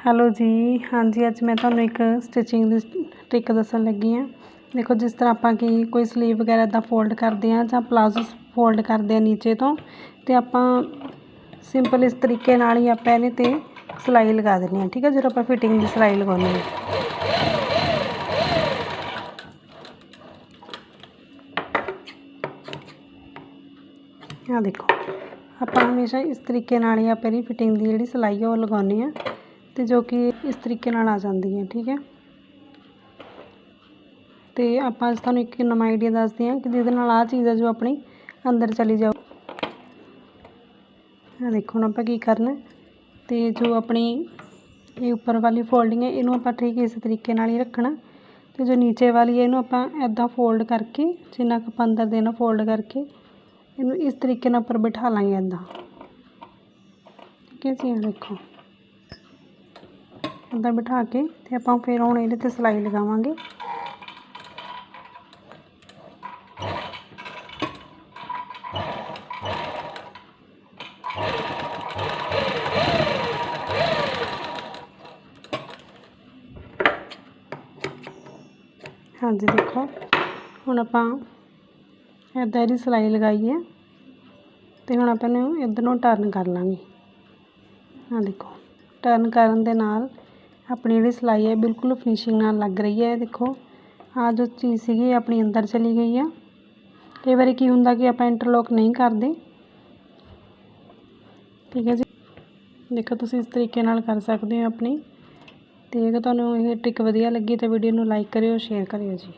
Hello ਜੀ ਹਾਂਜੀ ਅੱਜ ਮੈਂ ਤੁਹਾਨੂੰ ਇੱਕ ਸਟਿਚਿੰਗ ਦੀ ਟ੍ਰਿਕ ਦੱਸਣ ਲੱਗੀ ਹਾਂ ਦੇਖੋ ਜਿਸ ਤਰ੍ਹਾਂ ਆਪਾਂ ਕਿ ਕੋਈ ਸਲੀਵ ਵਗੈਰਾ ਦਾ ਫੋਲਡ ਕਰਦੇ ਹਾਂ ਜਾਂ ਪਲਾਜ਼ੋ ਫੋਲਡ ਕਰਦੇ ਹਾਂ ਨੀਚੇ ਤੋਂ ਤੇ ਆਪਾਂ ਸਿੰਪਲ ਇਸ ਤਰੀਕੇ ਨਾਲ ਹੀ ਆਪਾਂ ਇਹਦੇ 'ਤੇ ਸਿਲਾਈ ਲਗਾ ਦਿੰਦੇ ਹਾਂ ਠੀਕ ਹੈ ਜਦੋਂ ਆਪਾਂ ਫਿਟਿੰਗ ਦੀ ਸਿਲਾਈ ਲਗਾਉਂਦੇ ਹਾਂ ਆਹ ਦੇਖੋ ਆਪਾਂ ਹਮੇਸ਼ਾ ਇਸ ਤਰੀਕੇ ਨਾਲ ਹੀ ਆਪਾਂ ਇਹਦੀ ਫਿਟਿੰਗ ਦੀ ਜਿਹੜੀ ਸਿਲਾਈ ਹੈ ਉਹ ਲਗਾਉਂਦੇ ਹਾਂ ਤੇ ਜੋ ਕਿ ਇਸ ਤਰੀਕੇ ਨਾਲ ਆ ਜਾਂਦੀ ਹੈ, ਠੀਕ ਹੈ? ਤੇ ਆਪਾਂ ਅੱਜ ਤੁਹਾਨੂੰ ਇੱਕ ਨਵਾਂ ਆਈਡੀਆ ਦੱਸਦੇ ਹਾਂ ਕਿ ਜਿਹਦੇ ਨਾਲ ਆਹ ਚੀਜ਼ ਹੈ ਜੋ ਆਪਣੀ ਅੰਦਰ ਚਲੀ ਜਾਓ ਆਹ ਦੇਖੋ ਹੁਣ ਆਪਾਂ ਕੀ ਕਰਨਾ, ਤੇ ਜੋ ਆਪਣੀ ਇਹ ਉੱਪਰ ਵਾਲੀ ਫੋਲਡਿੰਗ ਹੈ, ਇਹਨੂੰ ਆਪਾਂ ਠੀਕ ਇਸ ਤਰੀਕੇ ਨਾਲ ਹੀ ਰੱਖਣਾ। ਤੇ ਜੋ ਨੀਚੇ ਵਾਲੀ ਹੈ, ਇਹਨੂੰ ਆਪਾਂ ਐਦਾਂ ਫੋਲਡ ਕਰਕੇ, ਜਿੰਨਾ ਕੁ ਆਪਾਂ ਅੰਦਰ ਦੇਣਾ ਫੋਲਡ ਕਰਕੇ, ਇਹਨੂੰ ਇਸ ਤਰੀਕੇ ਨਾਲ ਉੱਪਰ ਬਿਠਾ ਲਾਂਗੇ ਐਦਾਂ ਠੀਕ ਹੈ ਜੀ ਦੇਖੋ। ਇੱਦਾਂ ਬਿਠਾ ਕੇ ਤੇ ਆਪਾਂ ਫਿਰ ਹੁਣ ਇਹਦੇ 'ਤੇ ਸਿਲਾਈ ਲਗਾਵਾਂਗੇ। ਹਾਂਜੀ, ਦੇਖੋ, ਹੁਣ ਆਪਾਂ ਇੱਦਾਂ ਦੀ ਸਿਲਾਈ ਲਗਾਈ ਹੈ ਤੇ ਹੁਣ ਆਪਾਂ ਨੂੰ ਇੱਧਰ ਨੂੰ ਟਰਨ ਕਰ ਲਾਂਗੇ। ਆਹ ਦੇਖੋ ਟਰਨ ਕਰਨ ਦੇ ਨਾਲ ਆਪਣੀ ਜਿਹੜੀ ਸਿਲਾਈ ਹੈ, ਬਿਲਕੁਲ ਫਿਨਿਸ਼ਿੰਗ ਨਾਲ ਲੱਗ ਰਹੀ ਹੈ ਦੇਖੋ। ਆਹ ਜੋ ਚੀਜ਼ ਸੀਗੀ ਆਪਣੀ ਅੰਦਰ ਚਲੀ ਗਈ ਆ। ਕਈ ਵਾਰੀ ਕੀ ਹੁੰਦਾ ਕਿ ਆਪਾਂ ਇੰਟਰਲੋਕ ਨਹੀਂ ਕਰਦੇ। ਠੀਕ ਹੈ ਜੀ। ਦੇਖੋ, ਤੁਸੀਂ ਇਸ ਤਰੀਕੇ ਨਾਲ ਕਰ ਸਕਦੇ ਹੋ ਆਪਣੀ। ਤੇ ਅਗਰ ਤੁਹਾਨੂੰ ਇਹ ਟ੍ਰਿਕ ਵਧੀਆ ਲੱਗੀ, ਤਾਂ ਵੀਡੀਓ ਨੂੰ ਲਾਈਕ ਕਰਿਓ ਸ਼ੇਅਰ ਕਰਿਓ ਜੀ।